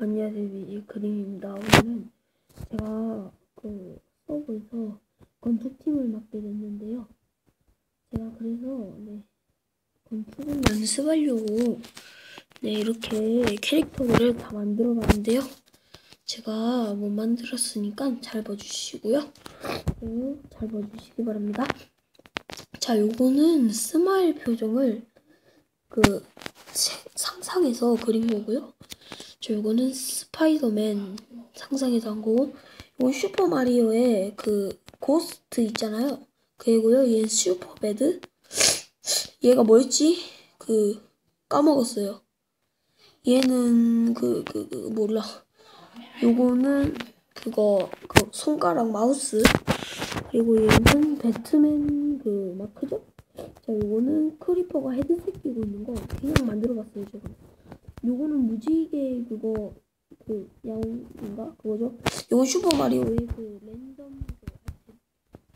안녕하세요 이 그림입니다. 오늘은 제가 그 서버에서 건축팀을 맡게 됐는데요. 제가 그래서 네 건축을 연습하려고 네 이렇게 캐릭터를 다 만들어 봤는데요. 제가 못 만들었으니까 잘 봐주시고요. 네, 잘 봐주시기 바랍니다. 자, 요거는 스마일 표정을 그 세- 상상해서 그린 거고요. 저 요거는 스파이더맨 상상해서 한 거고, 이건 슈퍼마리오의 그 고스트 있잖아요. 그이고요. 얘는 슈퍼배드. 얘가 뭐였지? 그 까먹었어요. 얘는 그 그 그 몰라. 요거는 그거 그 손가락 마우스. 그리고 얘는 배트맨 그 마크죠? 자, 요거는 크리퍼가 헤드셋 끼고 있는 거 그냥 만들어봤어요, 제가. 무지개 그거 그 야옹인가 그거죠? 요건 슈퍼 마리오의 그 랜덤 그.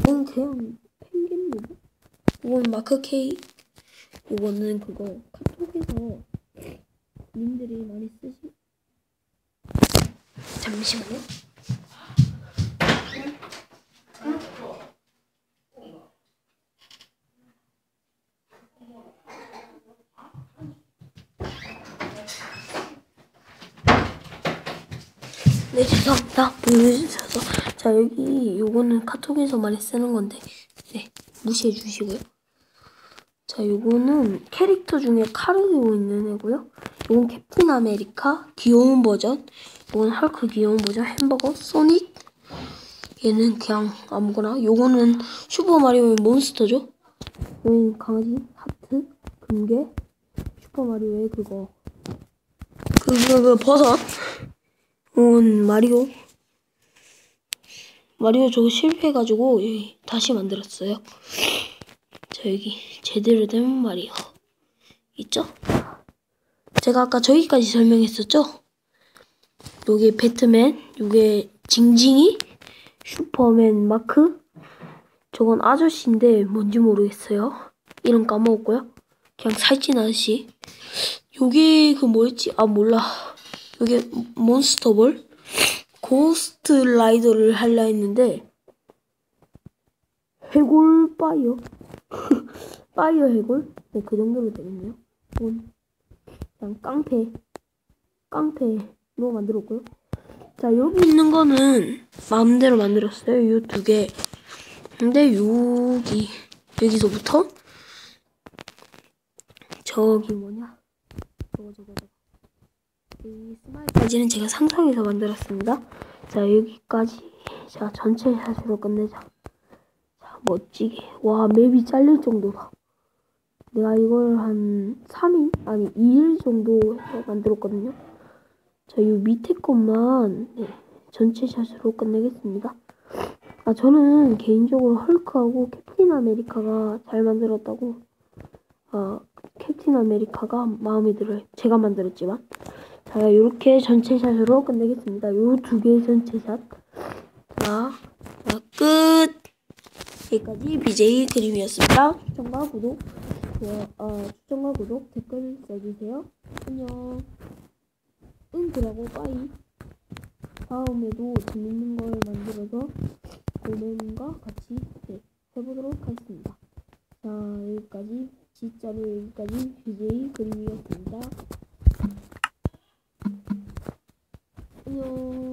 이건 그냥 펭귄 로봇. 요건 마크 케이. 요거는 그거 카톡에서 님들이 많이 쓰시. 잠시만요. 네, 죄송합니다. 보여주셔서. 자, 여기, 요거는 카톡에서 많이 쓰는 건데, 네, 무시해 주시고요. 자, 요거는 캐릭터 중에 들고 있는 애고요. 요건 캡틴 아메리카, 귀여운 버전. 요건 헐크 귀여운 버전, 햄버거, 소닉. 얘는 그냥 아무거나. 요거는 슈퍼마리오의 몬스터죠. 요건 강아지, 하트, 금괴, 슈퍼마리오의 그거. 그, 그, 그, 버섯. 온 마리오 마리오 저거 실패해가지고 다시 만들었어요. 자 여기 제대로 된 마리오 있죠? 제가 아까 저기까지 설명했었죠? 요게 배트맨, 요게 징징이, 슈퍼맨 마크, 저건 아저씨인데 뭔지 모르겠어요. 이름 까먹었고요. 그냥 살찐 아저씨. 요게 그 뭐였지? 아 몰라. 여기 몬스터볼? 고스트 라이더를 하려 했는데 해골 파이어. 파이어 해골? 네 그 정도로 되겠네요. 이건 그냥 깡패. 깡패로 만들었고요. 자 여기 있는 거는 마음대로 만들었어요 요 두개. 근데 여기 여기서부터 저기 뭐냐? 저거 저거 저거 이 스마일까지는 제가 상상해서 만들었습니다. 자 여기까지 자 전체 샷으로 끝내자. 자 멋지게 와 맵이 잘릴 정도다. 내가 이걸 한 3일 아니 2일 정도 만들었거든요. 자 이 밑에 것만 네, 전체 샷으로 끝내겠습니다. 아 저는 개인적으로 헐크하고 캡틴 아메리카가 잘 만들었다고 아 캡틴 아메리카가 마음에 들어요. 제가 만들었지만 자, 이렇게 전체 샷으로 끝내겠습니다. 요 두 개의 전체 샷. 자, 자, 끝! 여기까지 BJ 그림이었습니다. 추천과 구독, 좋아, 어, 추천과 구독, 댓글 써주세요. 안녕. 응, 그러고 빠이. 다음에도 재밌는 걸 만들어서 고맨과 같이 네, 해보도록 하겠습니다. 자, 여기까지, 진짜로 여기까지 BJ 그림이었습니다. 안녕.